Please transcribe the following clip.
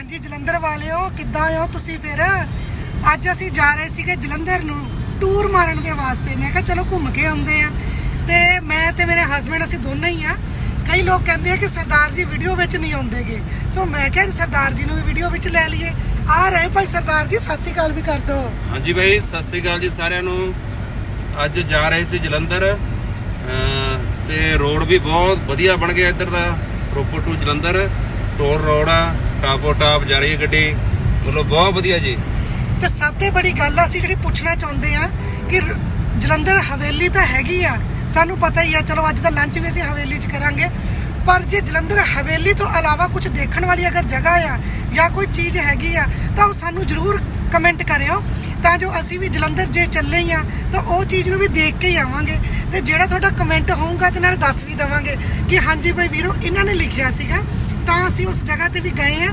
ਹਾਂਜੀ, ਜਲੰਧਰ ਵਾਲਿਓ, ਕਿੱਦਾਂ ਹੋ ਤੁਸੀਂ ਫਿਰ? ਅੱਜ ਅਸੀਂ ਜਾ ਰਹੇ ਸੀਗੇ ਜਲੰਧਰ ਨੂੰ ਟੂਰ ਮਾਰਨ ਦੇ ਵਾਸਤੇ। ਮੈਂ ਕਿਹਾ ਚਲੋ ਘੁੰਮ ਕੇ ਆਉਂਦੇ ਆ ਤੇ ਮੈਂ ਤੇ ਮੇਰੇ ਹਸਬੰਡ ਅਸੀਂ ਦੋਨੇ ਹੀ ਆ ਕਈ ਲੋਕ ਕਹਿੰਦੇ ਆ ਕਿ ਸਰਦਾਰ ਜੀ ਵੀਡੀਓ ਵਿੱਚ ਨਹੀਂ ਆਉਂਦੇਗੇ। ਸੋ ਮੈਂ ਕਿਹਾ ਸਰਦਾਰ ਜੀ ਨੂੰ ਵੀ ਵੀਡੀਓ ਵਿੱਚ ਲੈ ਲਈਏ। ਆ ਰਹੇ ਭਾਈ ਸਰਦਾਰ ਜੀ, ਸਤਿ ਸ਼੍ਰੀ ਅਕਾਲ ਵੀ ਕਰ ਦਿਓ। ਹਾਂਜੀ ਭਾਈ, ਸਤਿ ਸ੍ਰੀ ਅਕਾਲ ਜੀ ਸਾਰਿਆਂ ਨੂੰ। ਅੱਜ ਜਾ ਰਹੇ ਸੀ ਜਲੰਧਰ। ਤੇ ਰੋਡ ਵੀ ਬਹੁਤ ਵਧੀਆ ਬਣ ਗਿਆ ਇੱਧਰ ਦਾ। Ropar to Jalandhar. Toll road ਆ। ਟਾਪੋ ਟਾਪ ਜਾ ਰਹੀ ਹੈ ਗੱਡੀ। ਮਤਲਬ ਬਹੁਤ ਵਧੀਆ ਜੀ। ਤੇ ਸਭ ਤੋਂ ਬੜੀ ਗੱਲ ਅਸੀਂ ਜਿਹੜੀ ਪੁੱਛਣਾ ਚਾਹੁੰਦੇ ਆ ਕਿ ਜਲੰਧਰ ਹਵੇਲੀ ਤਾਂ ਹੈਗੀ ਆ। ਸਾਨੂੰ ਪਤਾ ਹੀ ਆ, ਚਲੋ ਅੱਜ ਦਾ ਲੰਚ ਵੀ ਅਸੀਂ ਹਵੇਲੀ 'ਚ ਕਰਾਂਗੇ। ਪਰ ਜੇ ਜਲੰਧਰ ਹਵੇਲੀ ਤੋਂ ਇਲਾਵਾ ਕੁਝ ਦੇਖਣ ਵਾਲੀ ਅਗਰ ਜਗ੍ਹਾ ਆ ਜਾਂ ਕੋਈ ਚੀਜ਼ ਹੈਗੀ ਆ, ਤਾਂ ਉਹ ਸਾਨੂੰ ਜ਼ਰੂਰ ਕਮੈਂਟ ਕਰਿਓ। ਤਾਂ ਜੋ ਅਸੀਂ ਵੀ ਜਲੰਧਰ ਜੇ ਚੱਲੇ ਹੀ ਆ, ਤਾਂ ਉਹ ਚੀਜ਼ ਨੂੰ ਵੀ ਦੇਖ ਕੇ ਹੀ ਆਵਾਂਗੇ। ਤੇ ਜਿਹੜਾ ਤੁਹਾਡਾ ਕਮੈਂਟ ਹੋਊਗਾ, ਤੇ ਨਾਲ ਦੱਸ ਵੀ ਦਵਾਂਗੇ ਕਿ ਹਾਂਜੀ ਭਾਈ ਵੀਰੋ, ਇਹਨਾਂ ਨੇ ਲਿਖਿਆ ਸੀਗਾ ਅਸੀਂ ਉਸ ਜਗ੍ਹਾ ਤੇ ਵੀ ਗਏ ਆ